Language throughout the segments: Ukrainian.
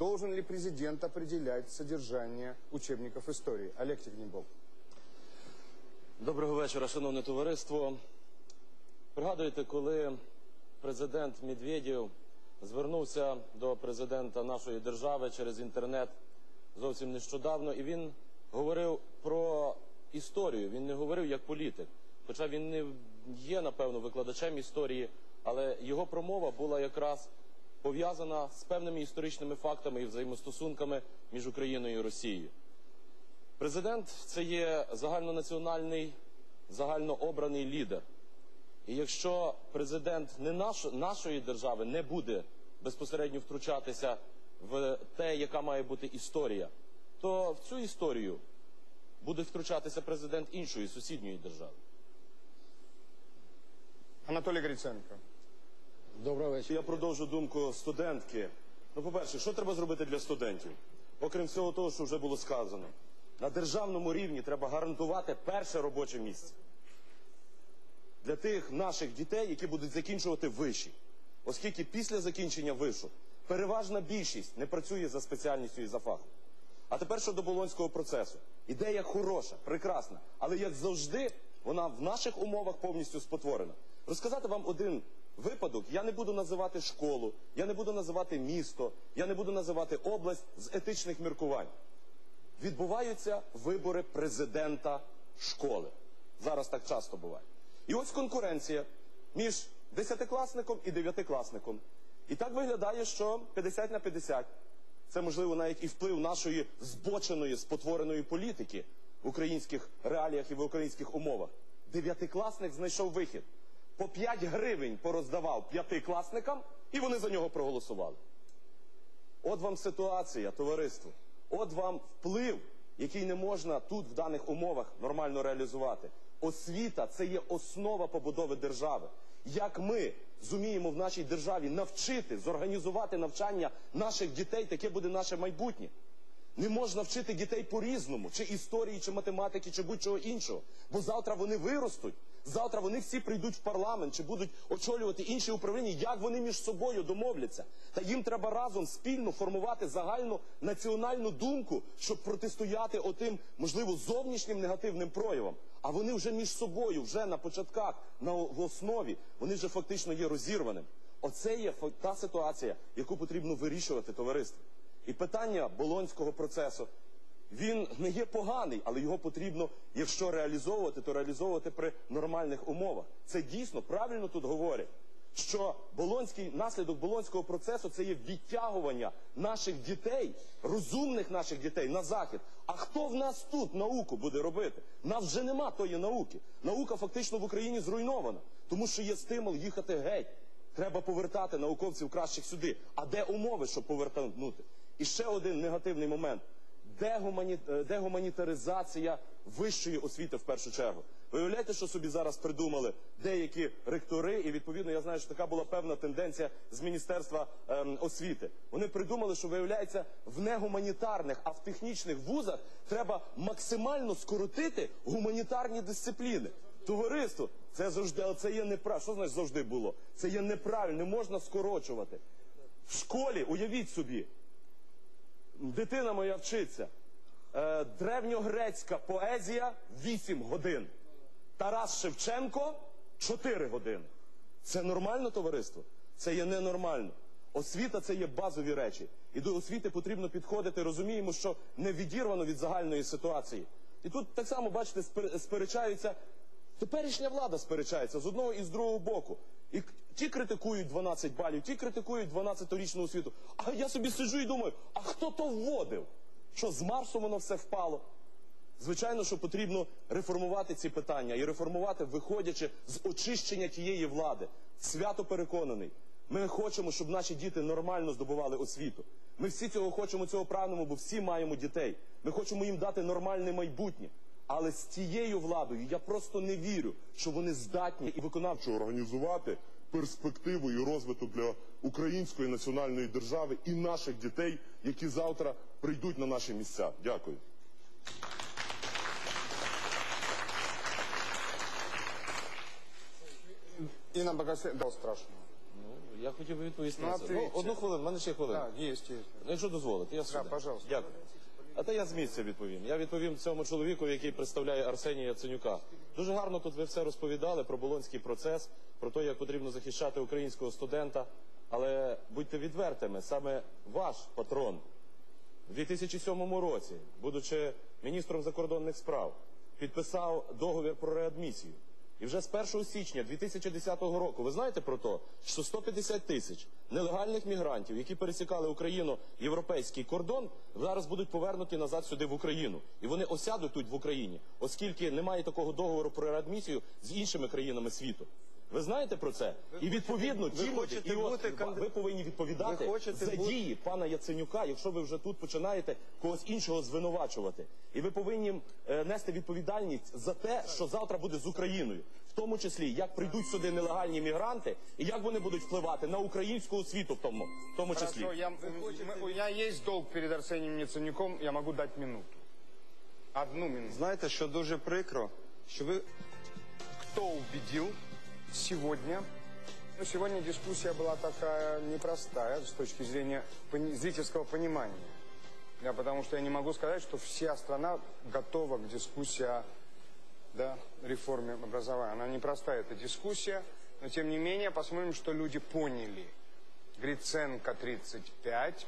Должен ли президент определять содержание учебников истории? Олег Тягнебок. Доброго вечора, шановне товариство. Пригадуєте, коли президент Медведєв звернувся до президента нашої держави через інтернет зовсім нещодавно, і він говорив про історію. Він не говорив як політик. Хоча він не є, напевно, викладачем історії, але його промова була якраз пов'язана з певними історичними фактами і взаємостосунками між Україною і Росією. Президент це є загальнонаціональний, загальнообраний лідер. І якщо президент не наш, нашої держави не буде безпосередньо втручатися в те, яка має бути історія, то в цю історію буде втручатися президент іншої сусідньої держави. Анатолий Гриценко. Доброго вечора. Я продовжу думку студентки. Ну, по-перше, що треба зробити для студентів? Окрім всього того, що вже було сказано, на державному рівні треба гарантувати перше робоче місце для тих наших дітей, які будуть закінчувати виші. Оскільки після закінчення вишу переважна більшість не працює за спеціальністю і за фахом. А тепер щодо болонського процесу. Ідея хороша, прекрасна, але як завжди, вона в наших умовах повністю спотворена. Розказати вам один випадок, я не буду називати школу, я не буду називати місто, я не буду називати область з етичних міркувань. Відбуваються вибори президента школи. Зараз так часто буває. І ось конкуренція між десятикласником і дев'ятикласником. І так виглядає, що 50 на 50. Це можливо навіть і вплив нашої збоченої, спотвореної політики в українських реаліях і в українських умовах. Дев'ятикласник знайшов вихід. По 5 гривень пороздавав п'ятикласникам, і вони за нього проголосували. От вам ситуація, товариство. От вам вплив, який не можна тут в даних умовах нормально реалізувати. Освіта це є основа побудови держави. Як ми зуміємо в нашій державі навчити, зорганізувати навчання наших дітей, таке буде наше майбутнє. Не можна вчити дітей по-різному, чи історії, чи математики, чи будь-чого іншого. Бо завтра вони виростуть, завтра вони всі прийдуть в парламент, чи будуть очолювати інші управління, як вони між собою домовляться. Та їм треба разом спільно формувати загальну національну думку, щоб протистояти отим, можливо, зовнішнім негативним проявам. А вони вже між собою, вже на початках, на в основі, вони вже фактично є розірваним. Оце є та ситуація, яку потрібно вирішувати товариство. І питання болонського процесу він не є поганий, але його потрібно, якщо реалізовувати, то реалізовувати при нормальних умовах. Це дійсно правильно тут говорять, що болонський наслідок болонського процесу це є відтягування наших дітей, розумних наших дітей на захід. А хто в нас тут науку буде робити? Нас вже нема тої науки. Наука фактично в Україні зруйнована, тому що є стимул їхати геть. Треба повертати науковців кращих сюди. А де умови, щоб повернути? І ще один негативний момент. Дегумані... е, Дегуманітаризація вищої освіти в першу чергу. Виявляєте, що собі зараз придумали деякі ректори, і відповідно я знаю, що така була певна тенденція з Міністерства ем, освіти. Вони придумали, що виявляється в негуманітарних, а в технічних вузах треба максимально скоротити гуманітарні дисципліни. Товариство, це завжди, але це є неправильно. Що значить завжди було? Це є неправильно, не можна скорочувати. В школі, уявіть собі, дитина моя вчиться. Е, древньогрецька поезія 8 годин. Тарас Шевченко 4 години. Це нормально, товариство? Це є ненормально. Освіта це є базові речі. І до освіти потрібно підходити. Розуміємо, що не відірвано від загальної ситуації. І тут так само, бачите, спер- сперечаються. Теперішня влада сперечається з одного і з другого боку. І ті критикують 12 балів, ті критикують 12-річну освіту. А я собі сиджу і думаю, а хто то вводив? Що з Марсу воно все впало? Звичайно, що потрібно реформувати ці питання і реформувати, виходячи з очищення тієї влади. Свято переконаний. Ми хочемо, щоб наші діти нормально здобували освіту. Ми всі цього хочемо, цього прагнемо, бо всі маємо дітей. Ми хочемо їм дати нормальне майбутнє. Але з тією владою я просто не вірю, що вони здатні і виконавчо організувати перспективу і розвиток для української національної держави і наших дітей, які завтра прийдуть на наші місця. Дякую. Инна Богослов. Да, страшно. Я хотів би відповісти Ну, на це. Ну, одну хвилину, в мене ще хвилина. Да, есть, есть. Ну, Якщо дозволите, я сюди. пожалуйста. Дякую. А то я з місця відповім. Я відповім цьому чоловіку, який представляє Арсенія Яценюка. Дуже гарно тут ви все розповідали про болонський процес, про те, як потрібно захищати українського студента. Але будьте відвертими, саме ваш патрон у 2007 році, будучи міністром закордонних справ, підписав договір про реадмісію. І вже з 1 січня 2010 року, ви знаєте про те, що 150 тисяч нелегальних мігрантів, які пересікали Україну європейський кордон, зараз будуть повернуті назад сюди в Україну. І вони осядуть тут в Україні, оскільки немає такого договору про реадмісію з іншими країнами світу. Ви знаєте про це? І відповідно ви ті люди, хочете і от ви- повинні відповідати Ви за бути- дії пана Яценюка, якщо ви вже тут починаєте когось іншого звинувачувати. І ви повинні е, нести відповідальність за те, що завтра буде з Україною, в тому числі як прийдуть сюди нелегальні мігранти, і як вони будуть впливати на українську освіту, в тому, в тому числі. Хорошо, я, у меня есть долг перед Арсением Яценюком, я могу дать минуту. Одну минуту. Знаєте, що дуже прикро, що ви Кто убедил сегодня? Ну, сегодня дискуссия была такая непростая с точки зрения зрительского понимания. Да, потому что я не могу сказать, что вся страна готова к дискуссии о да, реформе образования. Она непростая, эта дискуссия, но тем не менее посмотрим, что люди поняли. Гриценко 35,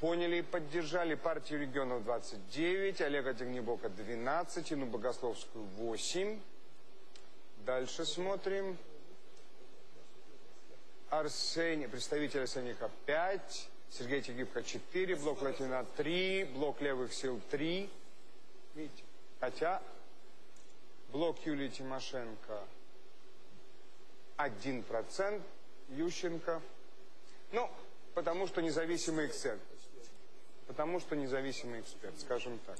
поняли и поддержали партию регионов 29, Олега Тягнебока 12, Ину Богословскую 8. Дальше смотрим. Арсений, представитель Арсеника 5, Сергей Тегибко 4, Блок Латина 3, Блок Левых сил 3. Видите? Хотя Блок Юлии Тимошенко 1%, Ющенко. Ну, потому что независимый эксперт. Потому что независимый эксперт, скажем так.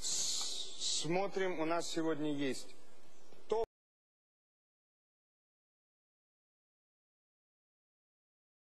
Смотрим, у нас сегодня есть